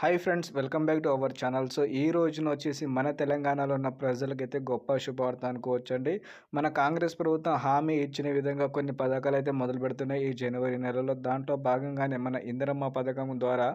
Hi friends welcome back to our channel so ఈ రోజున వచ్చేసి మన తెలంగాణలో ఉన్న ప్రజలకైతే గొప్ప శుభవార్త అనుకోవచ్చండి మన కాంగ్రెస్ ప్రభుత్వం హామీ ఇచ్చిన విధంగా కొన్ని పథకాలు అయితే మొదలు పెడుతున్నాయి ఈ జనవరి నెలలో. దాంట్లో భాగంగానే మన ఇందిరమ్మ పథకం ద్వారా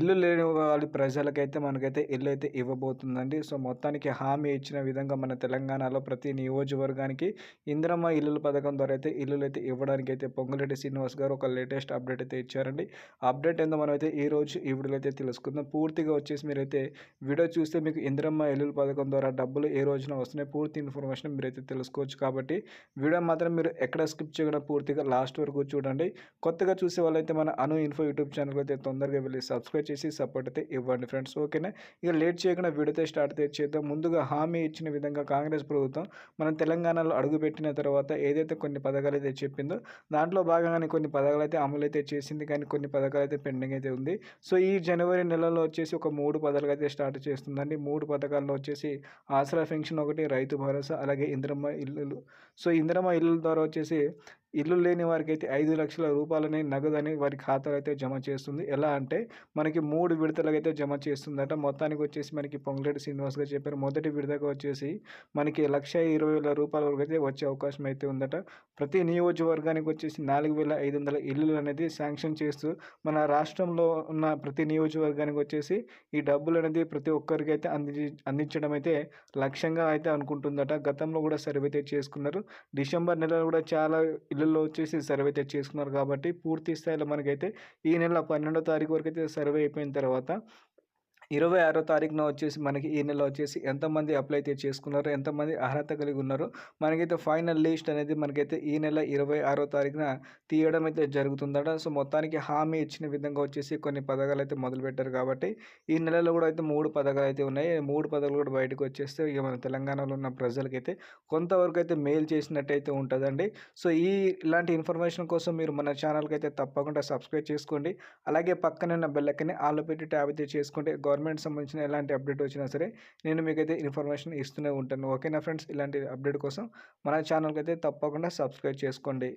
ఇల్లు లేని వాళ్ళ ప్రజలకైతే మనకైతే ఇల్లు అయితే ఇవ్వబోతుందండి. సో మొత్తానికి హామీ ఇచ్చిన విధంగా మన తెలంగాణలో ప్రతి నియోజకవర్గానికి ఇందిరమ్మ ఇల్లుల పథకం ద్వారా అయితే ఇల్లులు అయితే ఇవ్వడానికి అయితే పొంగులేటి శ్రీనివాస్ గారు ఒక లేటెస్ట్ అప్డేట్ అయితే ఇచ్చారండి. అప్డేట్ ఏందో మనం అయితే ఈ రోజు ఈ వీడియోలో అయితే తెలుసుకుందాం. పూర్తిగా వచ్చేసి మీరైతే వీడియో చూస్తే మీకు ఇంద్రమ్మ ఎల్లుల పథకం ద్వారా డబ్బులు ఏ రోజున వస్తున్నాయి? పూర్తి ఇన్ఫర్మేషన్ మీరైతే తెలుసుకోవచ్చు కాబట్టి వీడియో మాత్రం మీరు ఎక్కడ స్కిప్ చేయకుండా పూర్తిగా లాస్ట్ వరకు చూడండి. కొత్తగా చూసే వాళ్ళైతే మన అను ఇన్ఫో యూట్యూబ్ ఛానల్ అయితే తొందరగా వెళ్ళి సబ్స్క్రైబ్ చేసి సపోర్ట్ అయితే ఇవ్వండి ఫ్రెండ్స్ ఓకేనా? ఇక లేట్ చేయకుండా వీడియోతో స్టార్ట్ అయితే చేద్దాం. ముందుగా హామీ ఇచ్చిన విధంగా కాంగ్రెస్ ప్రభుత్వం మనం తెలంగాణలో అడుగుపెట్టిన తర్వాత ఏదైతే కొన్ని పథకాలు అయితే చెప్పిందో దాంట్లో భాగంగానే కొన్ని పథకాలు అయితే అమలు అయితే చేసింది. కానీ కొన్ని పథకాలు అయితే పెండింగ్ అయితే ఉంది. సో ఈ జనవరి నెలలో వచ్చేసి ఒక మూడు పథకాలు అయితే స్టార్ట్ చేస్తుందండి. మూడు పథకాల్లో వచ్చేసి ఆసరా పెన్షన్ ఒకటి రైతు భరోసా అలాగే ఇంద్రమ్మ ఇల్లులు. సో ఇంద్రమ్మ ఇల్లుల ద్వారా వచ్చేసి ఇల్లు లేని వారికి అయితే ఐదు లక్షల రూపాయలని నగదని వారి ఖాతాలో అయితే జమ చేస్తుంది. ఎలా అంటే మనకి మూడు విడతలకు అయితే జమ చేస్తుందట. మొత్తానికి వచ్చేసి మనకి పొంగులేటి శ్రీనివాస్ గారు చెప్పారు. మొదటి విడతకు వచ్చేసి మనకి లక్ష ఇరవై వేల రూపాయల వరకు అయితే వచ్చే అవకాశం అయితే ఉందట. ప్రతి నియోజకవర్గానికి వచ్చేసి నాలుగు వేల ఐదు వందల ఇల్లులు అనేది శాంక్షన్ చేస్తూ మన రాష్ట్రంలో ఉన్న ప్రతి నియోజకవర్గానికి వచ్చేసి ఈ డబ్బులు అనేది ప్రతి ఒక్కరికి అయితే అంది అందించడం అయితే లక్ష్యంగా అయితే అనుకుంటుందట. గతంలో కూడా సర్వే అయితే చేసుకున్నారు. డిసెంబర్ నెలలో కూడా చాలా ఇళ్ళల్లో వచ్చేసి సర్వే అయితే చేసుకున్నారు కాబట్టి పూర్తి స్థాయిలో మనకైతే ఈ నెల పన్నెండో తారీఖు వరకు అయితే సర్వే అయిపోయిన తర్వాత ఇరవై ఆరో తారీఖున వచ్చేసి మనకి ఈ నెల వచ్చేసి ఎంతమంది అప్లై అయితే చేసుకున్నారో ఎంతమంది అర్హత కలిగి ఉన్నారో మనకైతే ఫైనల్ లిస్ట్ అనేది మనకైతే ఈ నెల ఇరవై ఆరో తారీఖున తీయడం అయితే జరుగుతుందట. సో మొత్తానికి హామీ ఇచ్చిన విధంగా వచ్చేసి కొన్ని పథకాలు అయితే మొదలుపెట్టారు కాబట్టి ఈ నెలలో కూడా అయితే మూడు పథకాలు అయితే ఉన్నాయి మూడు పథకాలు కూడా బయటకు వచ్చేస్తే ఇక మన తెలంగాణలో ఉన్న ప్రజలకైతే కొంతవరకు అయితే మెయిల్ చేసినట్టయితే ఉంటుందండి. సో ఈ ఇలాంటి ఇన్ఫర్మేషన్ కోసం మీరు మన ఛానల్కి అయితే తప్పకుండా సబ్స్క్రైబ్ చేసుకోండి. అలాగే పక్కన ఉన్న బెల్లకని ఆలో పెట్టి ట్యాబ్ అయితే చేసుకుంటే గవర్నమెంట్ సంబంధించిన ఎలాంటి అప్డేట్ వచ్చినా సరే నేను మీకైతే ఇన్ఫర్మేషన్ ఇస్తూనే ఉంటాను. ఓకేనా ఫ్రెండ్స్ ఇలాంటి అప్డేట్ కోసం మన ఛానల్కి అయితే తప్పకుండా సబ్స్క్రైబ్ చేసుకోండి.